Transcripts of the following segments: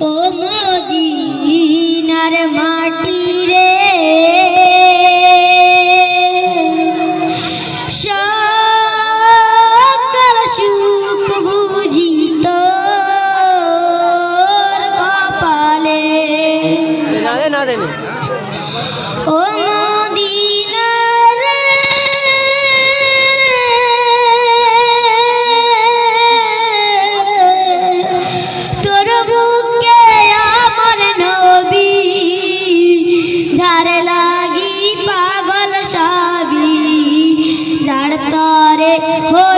ও Medina જાણતા રે હો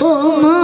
我们